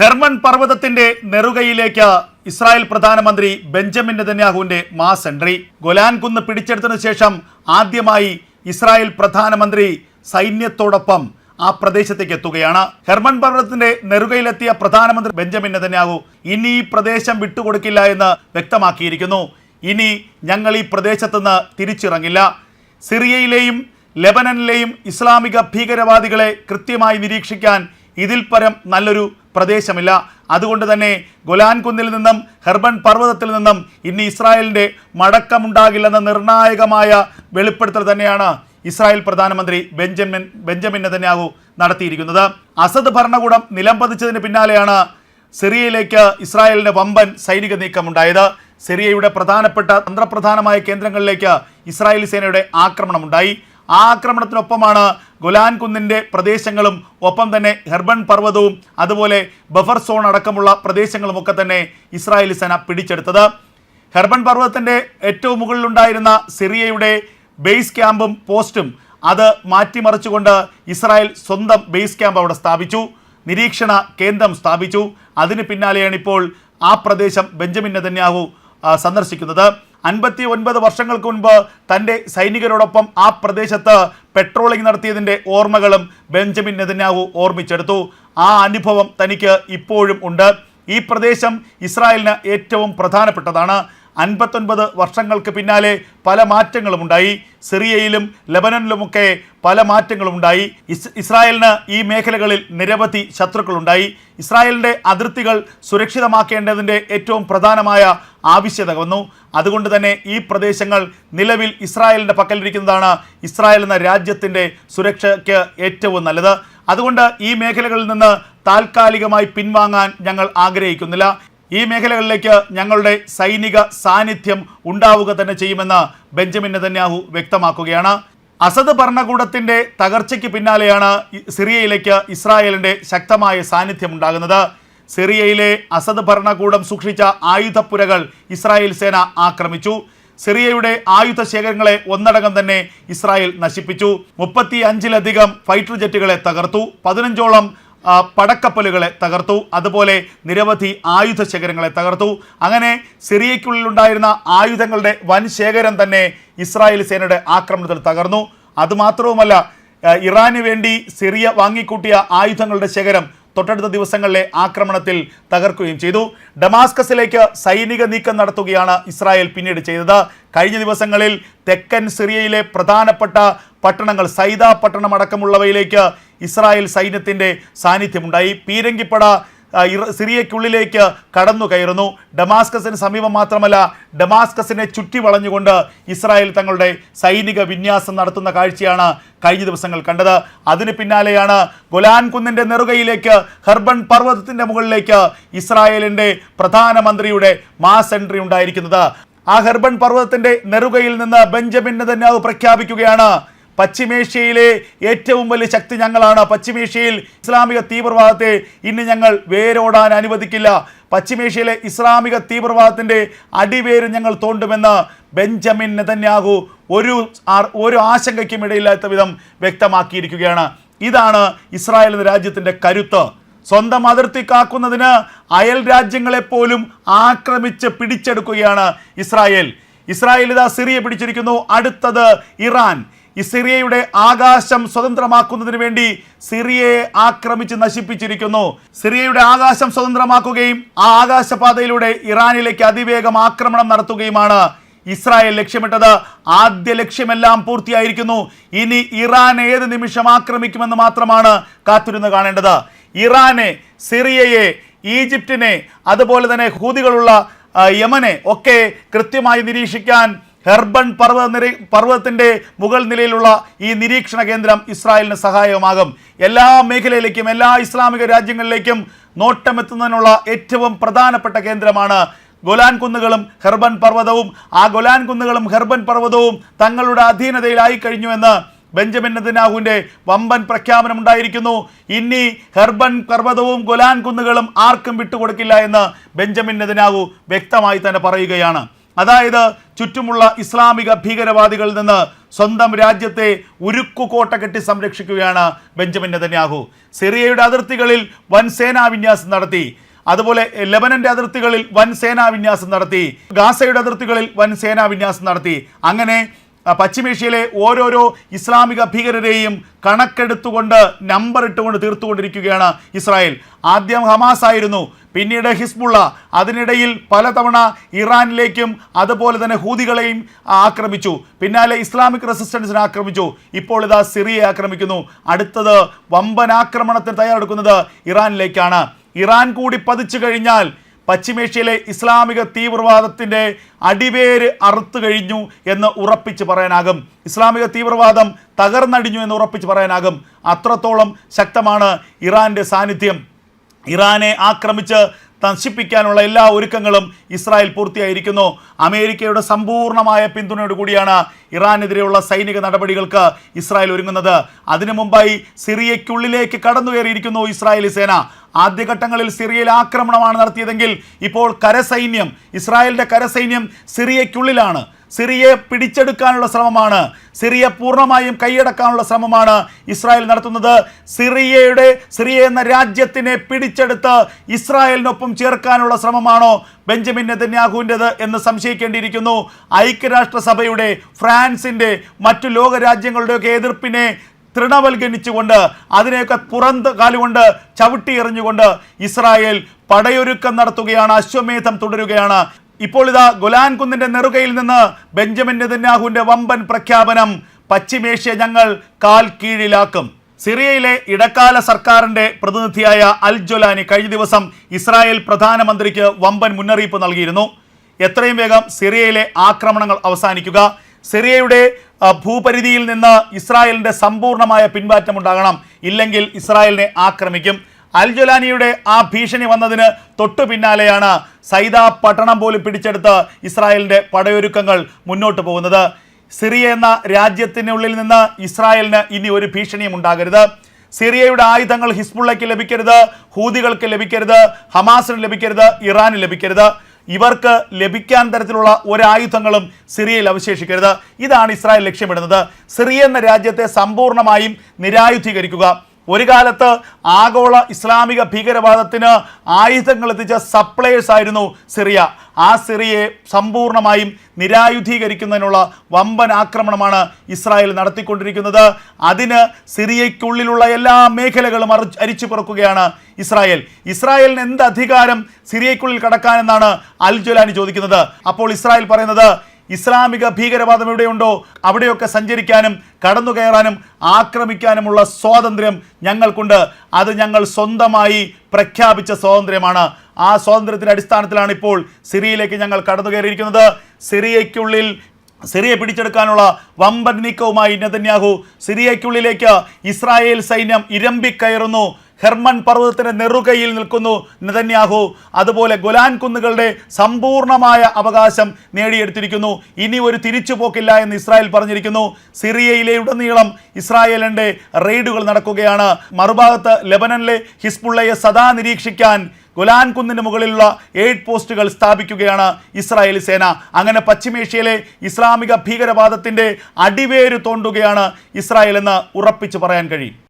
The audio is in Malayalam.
ഹെർമൺ പർവതത്തിന്റെ നെറുകയിലേക്ക് ഇസ്രായേൽ പ്രധാനമന്ത്രി ബെഞ്ചമിൻ നെതന്യാഹുവിന്റെ മാസ് എൻട്രി. ഗൊലാൻ കുന്ന് പിടിച്ചെടുത്തതിനു ശേഷം ആദ്യമായി ഇസ്രായേൽ പ്രധാനമന്ത്രി സൈന്യത്തോടൊപ്പം ആ പ്രദേശത്തേക്ക് എത്തുകയാണ്. ഹെർമൺ പർവതത്തിന്റെ നെറുകയിലെത്തിയ പ്രധാനമന്ത്രി ബെഞ്ചമിൻ നെതന്യാഹു ഇനി ഈ പ്രദേശം വിട്ടുകൊടുക്കില്ല എന്ന് വ്യക്തമാക്കിയിരിക്കുന്നു. ഇനി ഞങ്ങൾ ഈ പ്രദേശത്തുനിന്ന് തിരിച്ചിറങ്ങില്ല. സിറിയയിലെയും ലെബനനിലെയും ഇസ്ലാമിക ഭീകരവാദികളെ കൃത്യമായി നിരീക്ഷിക്കാൻ ഇതിൽ പരം നല്ലൊരു പ്രദേശമില്ല. അതുകൊണ്ട് തന്നെ ഗുലാൻ കുന്നിൽ നിന്നും ഹെർബൺ പർവതത്തിൽ നിന്നും ഇനി ഇസ്രായേലിന്റെ മടക്കമുണ്ടാകില്ലെന്ന നിർണായകമായ വെളിപ്പെടുത്തൽ തന്നെയാണ് ഇസ്രായേൽ പ്രധാനമന്ത്രി ബെഞ്ചമിൻ ബെഞ്ചമിൻ നെതന്യാഹു നടത്തിയിരിക്കുന്നത്. അസദ് ഭരണകൂടം നിലംപതിച്ചതിന് പിന്നാലെയാണ് സിറിയയിലേക്ക് ഇസ്രായേലിന്റെ വമ്പൻ സൈനിക നീക്കമുണ്ടായത്. സിറിയയുടെ പ്രധാനപ്പെട്ട തന്ത്രപ്രധാനമായ കേന്ദ്രങ്ങളിലേക്ക് ഇസ്രായേൽ സേനയുടെ ആക്രമണമുണ്ടായി. ആ ആക്രമണത്തിനൊപ്പമാണ് ഗുലാൻ കുന്നിന്റെ പ്രദേശങ്ങളും ഒപ്പം തന്നെ ഹെർബൺ പർവതവും അതുപോലെ ബഫർ സോൺ അടക്കമുള്ള പ്രദേശങ്ങളുമൊക്കെ തന്നെ ഇസ്രായേലി സേന പിടിച്ചെടുത്തത്. ഹെർബൺ പർവതത്തിന്റെ ഏറ്റവും മുകളിലുണ്ടായിരുന്ന സിറിയയുടെ ബേസ് ക്യാമ്പും പോസ്റ്റും അത് മാറ്റിമറിച്ചുകൊണ്ട് ഇസ്രായേൽ സ്വന്തം ബേസ് ക്യാമ്പ് അവിടെ സ്ഥാപിച്ചു. നിരീക്ഷണ കേന്ദ്രം സ്ഥാപിച്ചു. അതിന് പിന്നാലെയാണ് ഇപ്പോൾ ആ പ്രദേശം ബെഞ്ചമിൻ നെതന്യാഹു സന്ദർശിക്കുന്നത്. അൻപത്തി ഒൻപത് വർഷങ്ങൾക്ക് മുൻപ് തന്റെ സൈനികരോടൊപ്പം ആ പ്രദേശത്ത് പെട്രോളിംഗ് നടത്തിയതിന്റെ ഓർമ്മകളും ബെഞ്ചമിൻ നെതന്യാഹു ഓർമ്മിച്ചെടുത്തു. ആ അനുഭവം തനിക്ക് ഇപ്പോഴും ഉണ്ട്. ഈ പ്രദേശം ഇസ്രായേലിന് ഏറ്റവും പ്രധാനപ്പെട്ടതാണ്. അൻപത്തൊൻപത് വർഷങ്ങൾക്ക് പിന്നാലെ പല മാറ്റങ്ങളും ഉണ്ടായി സിറിയയിലും ലബനനിലുമൊക്കെ പല മാറ്റങ്ങളും ഉണ്ടായി ഇസ് ഇസ്രായേലിന് ഈ മേഖലകളിൽ നിരവധി ശത്രുക്കളുണ്ടായി. ഇസ്രായേലിന്റെ അതിർത്തികൾ സുരക്ഷിതമാക്കേണ്ടതിന്റെ ഏറ്റവും പ്രധാനമായ ആവശ്യത വന്നു. അതുകൊണ്ട് തന്നെ ഈ പ്രദേശങ്ങൾ നിലവിൽ ഇസ്രായേലിന്റെ പക്കലിരിക്കുന്നതാണ് ഇസ്രായേൽ എന്ന രാജ്യത്തിന്റെ സുരക്ഷയ്ക്ക് ഏറ്റവും നല്ലത്. അതുകൊണ്ട് ഈ മേഖലകളിൽ നിന്ന് താൽക്കാലികമായി പിൻവാങ്ങാൻ ഞങ്ങൾ ആഗ്രഹിക്കുന്നില്ല. ഈ മേഖലകളിലേക്ക് ഞങ്ങളുടെ സൈനിക സാന്നിധ്യം ഉണ്ടാവുക തന്നെ ചെയ്യുമെന്ന് ബെഞ്ചമിൻ നെതന്യാഹു വ്യക്തമാക്കുകയാണ്. അസദ് ഭരണകൂടത്തിന്റെ തകർച്ചയ്ക്ക് പിന്നാലെയാണ് സിറിയയിലേക്ക് ഇസ്രായേലിന്റെ ശക്തമായ സാന്നിധ്യം ഉണ്ടാകുന്നത്. സിറിയയിലെ അസദ് ഭരണകൂടം സൂക്ഷിച്ച ആയുധപ്പുരകൾ ഇസ്രായേൽ സേന ആക്രമിച്ചു. സിറിയയുടെ ആയുധ ശേഖരങ്ങളെ ഒന്നടങ്കം തന്നെ ഇസ്രായേൽ നശിപ്പിച്ചു. മുപ്പത്തി അഞ്ചിലധികം ഫൈറ്റർ ജെറ്റുകളെ തകർത്തു. പതിനഞ്ചോളം പടക്കപ്പലുകളെ തകർത്തു. അതുപോലെ നിരവധി ആയുധ ശേഖരങ്ങളെ തകർത്തു. അങ്ങനെ സിറിയയ്ക്കുള്ളിലുണ്ടായിരുന്ന ആയുധങ്ങളുടെ വൻ ശേഖരം തന്നെ ഇസ്രായേൽ സേനയുടെ ആക്രമണത്തിൽ തകർന്നു. അതുമാത്രവുമല്ല ഇറാന് വേണ്ടി സിറിയ വാങ്ങിക്കൂട്ടിയ ആയുധങ്ങളുടെ ശേഖരം തൊട്ടടുത്ത ദിവസങ്ങളിലെ ആക്രമണത്തിൽ തകർക്കുകയും ചെയ്തു. ഡമാസ്കസിലേക്ക് സൈനിക നീക്കം നടത്തുകയാണ് ഇസ്രായേൽ പിന്നീട് ചെയ്തത്. കഴിഞ്ഞ ദിവസങ്ങളിൽ തെക്കൻ സിറിയയിലെ പ്രധാനപ്പെട്ട പട്ടണങ്ങൾ സൈദ പട്ടണം അടക്കമുള്ളവയിലേക്ക് ഇസ്രായേൽ സൈന്യത്തിന്റെ സാന്നിധ്യമുണ്ടായി. പീരങ്കിപ്പട സിറിയയ്ക്കുള്ളിലേക്ക് കടന്നു കയറുന്നു. ഡമാസ്കസിന് സമീപം മാത്രമല്ല ഡമാസ്കസിനെ ചുറ്റി വളഞ്ഞുകൊണ്ട് ഇസ്രായേൽ തങ്ങളുടെ സൈനിക വിന്യാസം നടത്തുന്ന കാഴ്ചയാണ് കഴിഞ്ഞ ദിവസങ്ങൾ കണ്ടത്. അതിന് പിന്നാലെയാണ് ഗുലാൻ കുന്നിന്റെ നെറുകയിലേക്ക് ഹെർബൺ പർവതത്തിന്റെ മുകളിലേക്ക് ഇസ്രായേലിന്റെ പ്രധാനമന്ത്രിയുടെ മാസ് എൻട്രി ഉണ്ടായിരിക്കുന്നത്. ആ ഹെർബൺ പർവതത്തിന്റെ നെറുകയിൽ നിന്ന് ബെഞ്ചമിൻ തന്നെ പ്രഖ്യാപിക്കുകയാണ്. പശ്ചിമേഷ്യയിലെ ഏറ്റവും വലിയ ശക്തി ഞങ്ങളാണ്. പശ്ചിമേഷ്യയിൽ ഇസ്ലാമിക തീവ്രവാദത്തെ ഇന്ന് ഞങ്ങൾ വേരോടാൻ അനുവദിക്കില്ല. പശ്ചിമേഷ്യയിലെ ഇസ്ലാമിക തീവ്രവാദത്തിന്റെ അടിവേര് ഞങ്ങൾ തോണ്ടുമെന്ന് ബെഞ്ചമിൻ നെതന്യാഹു ഒരു ഒരു ആശങ്കയ്ക്കും ഇടയില്ലാത്ത വിധം വ്യക്തമാക്കിയിരിക്കുകയാണ്. ഇതാണ് ഇസ്രായേൽ എന്ന രാജ്യത്തിന്റെ കരുത്ത്. സ്വന്തം അതിർത്തി കാക്കുന്നതിന് അയൽ രാജ്യങ്ങളെപ്പോലും ആക്രമിച്ച് പിടിച്ചെടുക്കുകയാണ് ഇസ്രായേൽ. ഇസ്രായേൽ ഇതാ സിറിയ പിടിച്ചിരിക്കുന്നു. അടുത്തത് ഇറാൻ. ഈ സിറിയയുടെ ആകാശം സ്വതന്ത്രമാക്കുന്നതിന് വേണ്ടി സിറിയയെ ആക്രമിച്ച് നശിപ്പിച്ചിരിക്കുന്നു. സിറിയയുടെ ആകാശം സ്വതന്ത്രമാക്കുകയും ആ ആകാശപാതയിലൂടെ ഇറാനിലേക്ക് അതിവേഗം ആക്രമണം നടത്തുകയുമാണ് ഇസ്രായേൽ ലക്ഷ്യമിട്ടത്. ആദ്യ ലക്ഷ്യമെല്ലാം പൂർത്തിയായിരിക്കുന്നു. ഇനി ഇറാൻ ഏത് നിമിഷം ആക്രമിക്കുമെന്ന് മാത്രമാണ് കാത്തിരുന്ന് കാണേണ്ടത്. ഇറാനെ സിറിയയെ ഈജിപ്റ്റിനെ അതുപോലെ തന്നെ ഹൂതികളുള്ള യമനെ ഒക്കെ കൃത്യമായി നിരീക്ഷിക്കാൻ ഹെർബൺ പർവത നിര പർവതത്തിന്റെ മുകൾ നിലയിലുള്ള ഈ നിരീക്ഷണ കേന്ദ്രം ഇസ്രായേലിന് സഹായകമാകും. എല്ലാ മേഖലയിലേക്കും എല്ലാ ഇസ്ലാമിക രാജ്യങ്ങളിലേക്കും നോട്ടമെത്തുന്നതിനുള്ള ഏറ്റവും പ്രധാനപ്പെട്ട കേന്ദ്രമാണ് ഗൊലാൻ കുന്നുകളും ഹെർബൻ പർവതവും. ആ ഗൊലാൻ കുന്നുകളും ഹെർബൻ പർവതവും തങ്ങളുടെ അധീനതയിലായി കഴിഞ്ഞുവെന്ന് ബെഞ്ചമിൻ നദിനാഹുവിന്റെ വമ്പൻ പ്രഖ്യാപനം ഉണ്ടായിരിക്കുന്നു. ഇനി ഹെർബൻ പർവതവും ഗൊലാൻ കുന്നുകളും ആർക്കും വിട്ടുകൊടുക്കില്ല എന്ന് ബെഞ്ചമിൻ നെതന്യാഹു വ്യക്തമായി തന്നെ പറയുകയാണ്. അതായത് ചുറ്റുമുള്ള ഇസ്ലാമിക ഭീകരവാദികളിൽ നിന്ന് സ്വന്തം രാജ്യത്തെ ഉരുക്കുകോട്ട കെട്ടി സംരക്ഷിക്കുകയാണ് ബെഞ്ചമിൻ നെതന്യാഹു. സിറിയയുടെ അതിർത്തികളിൽ വൻ സേനാ വിന്യാസം നടത്തി. അതുപോലെ ലബനന്റെ അതിർത്തികളിൽ വൻ സേനാ വിന്യാസം നടത്തി. ഗാസയുടെ അതിർത്തികളിൽ വൻ സേനാ വിന്യാസം നടത്തി. അങ്ങനെ പശ്ചിമേഷ്യയിലെ ഓരോരോ ഇസ്ലാമിക ഭീകരരെയും കണക്കെടുത്തുകൊണ്ട് നമ്പർ ഇട്ടുകൊണ്ട് തീർത്തുകൊണ്ടിരിക്കുകയാണ് ഇസ്രായേൽ. ആദ്യം ഹമാസ് ആയിരുന്നു. പിന്നീട് ഹിസ്ബുള്ള അതിനിടയിൽ പലതവണ ഇറാനിലേക്കും അതുപോലെ തന്നെ ഹൂതികളെയും ആക്രമിച്ചു. പിന്നാലെ ഇസ്ലാമിക് റെസിസ്റ്റൻസിനെ ആക്രമിച്ചു. ഇപ്പോൾ ഇതാ സിറിയയെ ആക്രമിക്കുന്നു. അടുത്തത് വമ്പൻ ആക്രമണത്തിന് തയ്യാറെടുക്കുന്നത് ഇറാനിലേക്കാണ്. ഇറാൻ കൂടി പതിച്ചു കഴിഞ്ഞാൽ പശ്ചിമേഷ്യയിലെ ഇസ്ലാമിക തീവ്രവാദത്തിന്റെ അടിവേര് അറുത്തു കഴിഞ്ഞു എന്ന് ഉറപ്പിച്ച് പറയാനാകും. ഇസ്ലാമിക തീവ്രവാദം തകർന്നടിഞ്ഞു എന്ന് ഉറപ്പിച്ച് പറയാനാകും. അത്രത്തോളം ശക്തമാണ് ഇറാന്റെ സാന്നിധ്യം. ഇറാനെ ആക്രമിച്ച് നശിപ്പിക്കാനുള്ള എല്ലാ ഒരുക്കങ്ങളും ഇസ്രായേൽ പൂർത്തിയായിരിക്കുന്നു. അമേരിക്കയുടെ സമ്പൂർണമായ പിന്തുണയോടുകൂടിയാണ് ഇറാനെതിരെയുള്ള സൈനിക നടപടികൾക്ക് ഇസ്രായേൽ ഒരുങ്ങുന്നത്. അതിനു മുമ്പായി സിറിയയ്ക്കുള്ളിലേക്ക് കടന്നു കയറിയിരിക്കുന്നു ഇസ്രായേലി സേന. ആദ്യഘട്ടങ്ങളിൽ സിറിയയിൽ ആക്രമണമാണ് നടത്തിയതെങ്കിൽ ഇപ്പോൾ കരസൈന്യം ഇസ്രായേലിന്റെ കരസൈന്യം സിറിയയ്ക്കുള്ളിലാണ്. സിറിയയെ പിടിച്ചെടുക്കാനുള്ള ശ്രമമാണ്. സിറിയ പൂർണമായും കൈയടക്കാനുള്ള ശ്രമമാണ് ഇസ്രായേൽ നടത്തുന്നത്. സിറിയയുടെ സിറിയ എന്ന രാജ്യത്തിനെ പിടിച്ചെടുത്ത് ഇസ്രായേലിനൊപ്പം ചേർക്കാനുള്ള ശ്രമമാണോ ബെഞ്ചമിൻ നെതന്യാഹുവിന്റെത് എന്ന് സംശയിക്കേണ്ടിയിരിക്കുന്നു. ഐക്യരാഷ്ട്രസഭയുടെ ഫ്രാൻസിന്റെ മറ്റു ലോകരാജ്യങ്ങളുടെയൊക്കെ എതിർപ്പിനെ തൃണവൽഗണിച്ചുകൊണ്ട് അതിനെയൊക്കെ പുറന്ത് കാലുകൊണ്ട് ചവിട്ടി എറിഞ്ഞുകൊണ്ട് ഇസ്രായേൽ പടയൊരുക്കം നടത്തുകയാണ് അശ്വമേധം തുടരുകയാണ്. ഇപ്പോൾ ഇതാ ഗുലാൻ കുന്നിന്റെ നെറുകയിൽ നിന്ന് ബെഞ്ചമിൻ നെതന്യാഹുവിന്റെ വമ്പൻ പ്രഖ്യാപനം പശ്ചിമേഷ്യ ഞങ്ങൾ കാൽ കീഴിലാക്കും. സിറിയയിലെ ഇടക്കാല സർക്കാരിന്റെ പ്രതിനിധിയായ അൽ ജൊലാനി കഴിഞ്ഞ ദിവസം ഇസ്രായേൽ പ്രധാനമന്ത്രിക്ക് വമ്പൻ മുന്നറിയിപ്പ് നൽകിയിരുന്നു. എത്രയും വേഗം സിറിയയിലെ ആക്രമണങ്ങൾ അവസാനിക്കുക. സിറിയയുടെ ഭൂപരിധിയിൽ നിന്ന് ഇസ്രായേലിന്റെ സമ്പൂർണമായ പിൻമാറ്റം ഉണ്ടാകണം ഇല്ലെങ്കിൽ ഇസ്രായേലിനെ ആക്രമിക്കും. അൽ ജൊലാനിയുടെ ആ ഭീഷണി വന്നതിന് തൊട്ടു പിന്നാലെയാണ് സൈദ പട്ടണം പോലും പിടിച്ചെടുത്ത് ഇസ്രായേലിന്റെ പടയൊരുക്കങ്ങൾ മുന്നോട്ട് പോകുന്നത്. സിറിയ എന്ന രാജ്യത്തിനുള്ളിൽ നിന്ന് ഇസ്രായേലിന് ഇനി ഒരു ഭീഷണിയും ഉണ്ടാകരുത്. സിറിയയുടെ ആയുധങ്ങൾ ഹിസ്ബുള്ളയ്ക്ക് ലഭിക്കരുത് ഹൂതികൾക്ക് ലഭിക്കരുത് ഹമാസിന് ലഭിക്കരുത് ഇറാന് ലഭിക്കരുത്. ഇവർക്ക് ലഭിക്കാൻ തരത്തിലുള്ള ഒരായുധങ്ങളും സിറിയയിൽ അവശേഷിക്കരുത്. ഇതാണ് ഇസ്രായേൽ ലക്ഷ്യമിടുന്നത്. സിറിയ എന്ന രാജ്യത്തെ സമ്പൂർണമായും നിരായുധീകരിക്കുക. ഒരു കാലത്ത് ആഗോള ഇസ്ലാമിക ഭീകരവാദത്തിന് ആയുധങ്ങൾ എത്തിച്ച സപ്ലയേഴ്സ് ആയിരുന്നു സിറിയ. ആ സിറിയയെ സമ്പൂർണമായും നിരായുധീകരിക്കുന്നതിനുള്ള വമ്പൻ ആക്രമണമാണ് ഇസ്രായേൽ നടത്തിക്കൊണ്ടിരിക്കുന്നത്. അതിന് സിറിയയ്ക്കുള്ളിലുള്ള എല്ലാ മേഖലകളും അറി അരിച്ചു പിറക്കുകയാണ് ഇസ്രായേൽ. ഇസ്രായേലിന് എന്ത് അധികാരം സിറിയയ്ക്കുള്ളിൽ കടക്കാനെന്നാണ് അൽ ജുലാനി ചോദിക്കുന്നത്. അപ്പോൾ ഇസ്രായേൽ പറയുന്നത് ഇസ്ലാമിക ഭീകരവാദം എവിടെയുണ്ടോ അവിടെയൊക്കെ സഞ്ചരിക്കാനും കടന്നു കയറാനും ആക്രമിക്കാനുമുള്ള സ്വാതന്ത്ര്യം ഞങ്ങൾക്കുണ്ട്. അത് ഞങ്ങൾ സ്വന്തമായി പ്രഖ്യാപിച്ച സ്വാതന്ത്ര്യമാണ്. ആ സ്വാതന്ത്ര്യത്തിന്റെ അടിസ്ഥാനത്തിലാണ് ഇപ്പോൾ സിറിയയിലേക്ക് ഞങ്ങൾ കടന്നു കയറിയിരിക്കുന്നത് സിറിയയ്ക്കുള്ളിൽ സിറിയ പിടിച്ചെടുക്കാനുള്ള വമ്പൻ നീക്കവുമായി നെതന്യാഹു സിറിയയ്ക്കുള്ളിലേക്ക് ഇസ്രായേൽ സൈന്യം ഇരമ്പിക്കയറുന്നു. ഹെർമൺ പർവതത്തിന്റെ നെറുകയിൽ നിൽക്കുന്നു നെതന്യാഹു. അതുപോലെ ഗുലാൻ കുന്നുകളുടെ സമ്പൂർണമായ അവകാശം നേടിയെടുത്തിരിക്കുന്നു. ഇനി ഒരു തിരിച്ചു പോക്കില്ല എന്ന് ഇസ്രായേൽ പറഞ്ഞിരിക്കുന്നു. സിറിയയിലെ ഉടനീളം ഇസ്രായേലിന്റെ റെയ്ഡുകൾ നടക്കുകയാണ്. മറുഭാഗത്ത് ലെബനനിലെ ഹിസ്ബുള്ളയെ സദാ നിരീക്ഷിക്കാൻ ഗുലാൻ കുന്നിന് മുകളിലുള്ള എയ്ഡ് പോസ്റ്റുകൾ സ്ഥാപിക്കുകയാണ് ഇസ്രായേലി സേന. അങ്ങനെ പശ്ചിമേഷ്യയിലെ ഇസ്ലാമിക ഭീകരവാദത്തിന്റെ അടിവേര് തോണ്ടുകയാണ് ഇസ്രായേൽ എന്ന് ഉറപ്പിച്ചു പറയാൻ കഴിയും.